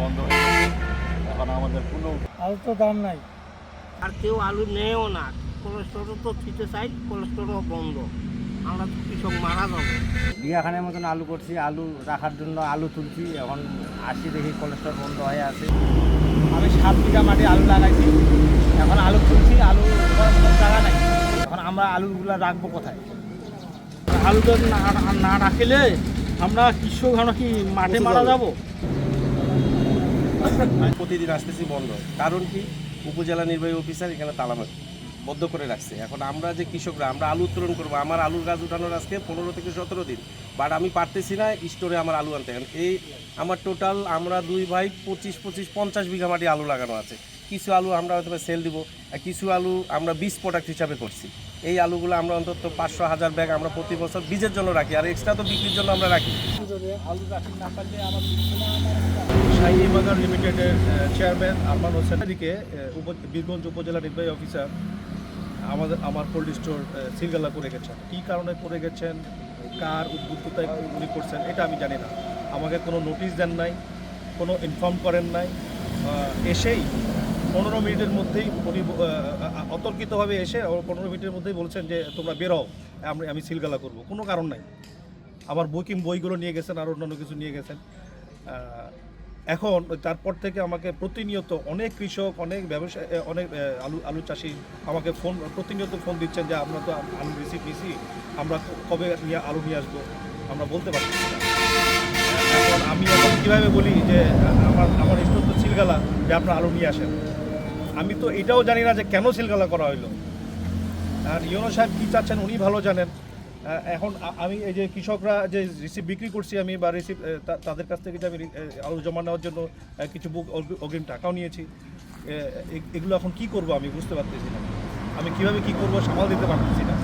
বন্ধ হয়ে এখন আমাদের কোনো আলু তো দাম নাই। আর কেউ আলু নেয়ও না। কোলেস্টোরও তো থ্রিতে সাইড কোলেস্টোরও বন্ধ। আমরা তো কৃষক মারা যাব। বিঘাখানের মতন আলু করছি আলু রাখার জন্য আলু তুলছি এখন আসি দেখি কোলেস্ট্রল বন্ধ হয়ে আছে। আমি সাত বিঘা মাটি আলু লাগাইছি এখন আলু তুলছি আলু জায়গা নাই। এখন আমরা আলুগুলো রাখব কোথায়? আলুটা না না রাখলে আমরা কৃষক আমরা কি মাঠে মারা যাব? আমি প্রতিদিন আসতেছি বন্ধ। কারণ কি? উপজেলা নির্বাহী অফিসার এখানে তালামার বদ্ধ করে রাখছে। এখন আমরা যে কৃষকরা আমরা আলু উত্তোলন করব। আমার আলুর গাছ উঠানোর আজকে পনেরো থেকে সতেরো দিন। বাট আমি পারতেছি না স্টোরে আমার আলু আনতে। এখন এই আমার টোটাল আমরা দুই ভাই পঁচিশ পঁচিশ পঞ্চাশ বিঘা মাটি আলু লাগানো আছে। কিছু আলু আমরা হয়তো সেল দিব। আর কিছু আলু আমরা বীজ প্রোডাক্ট হিসাবে করছি। এই আলুগুলো আমরা অন্তত পাঁচশো হাজার ব্যাগ আমরা প্রতি বছর বীজের জন্য রাখি, আর এক্সট্রা তো বিক্রির জন্য আমরা রাখি। বাগান লিমিটেডের চেয়ারম্যান আরমান হোসেন উপ- বীরগঞ্জ উপজেলা নির্বাহী অফিসার আমাদের, আমার কোল্ড স্টোর সিলগালা করে গেছেন। কী কারণে করে গেছেন? কার উদ্বুদ্ধতায় উনি করছেন? এটা আমি জানি না। আমাকে কোনো নোটিশ দেন নাই, কোনো ইনফর্ম করেন নাই এসেই পনেরো মিনিটের মধ্যেই উনি অতর্কিতভাবে এসে পনেরো মিনিটের মধ্যেই বলছেন যে, তোমরা বেরো আমি আমি সিলগালা করব। কোনো কারণ নাই। আমার বই কিম বইগুলো নিয়ে গেছেন, আর অন্যান্য কিছু নিয়ে গেছেন। এখন তারপর থেকে আমাকে প্রতিনিয়ত অনেক কৃষক, অনেক ব্যবসায়ী অনেক আলু আলু চাষি আমাকে ফোন, প্রতিনিয়ত ফোন দিচ্ছেন যে, আমরা তো আলু রিসিভ নিছি, আমরা কবে নিয়ে আলু নিয়ে আসব? আমরা বলতে পারছি এখন আমি এখন কীভাবে বলি যে, আমার আমার স্টোর তো সিলগালা, যে আপনার আলু নিয়ে আসেন। আমি তো এটাও জানি না যে কেন সিলগালা করা হইল। আর ইউনো সাহেব কী চাচ্ছেন উনি ভালো জানেন। এখন আমি এই যে কৃষকরা যে রিসিপ বিক্রি করছি আমি বা রিসিপ তাদের কাছ থেকে যে আমি আলু জমা নেওয়ার জন্য কিছু বুক অগ্রিম টাকাও নিয়েছি। এগুলো এখন কি করব আমি বুঝতে পারতেছি না। আমি কীভাবে কি করব সামাল দিতে পারতেছি না।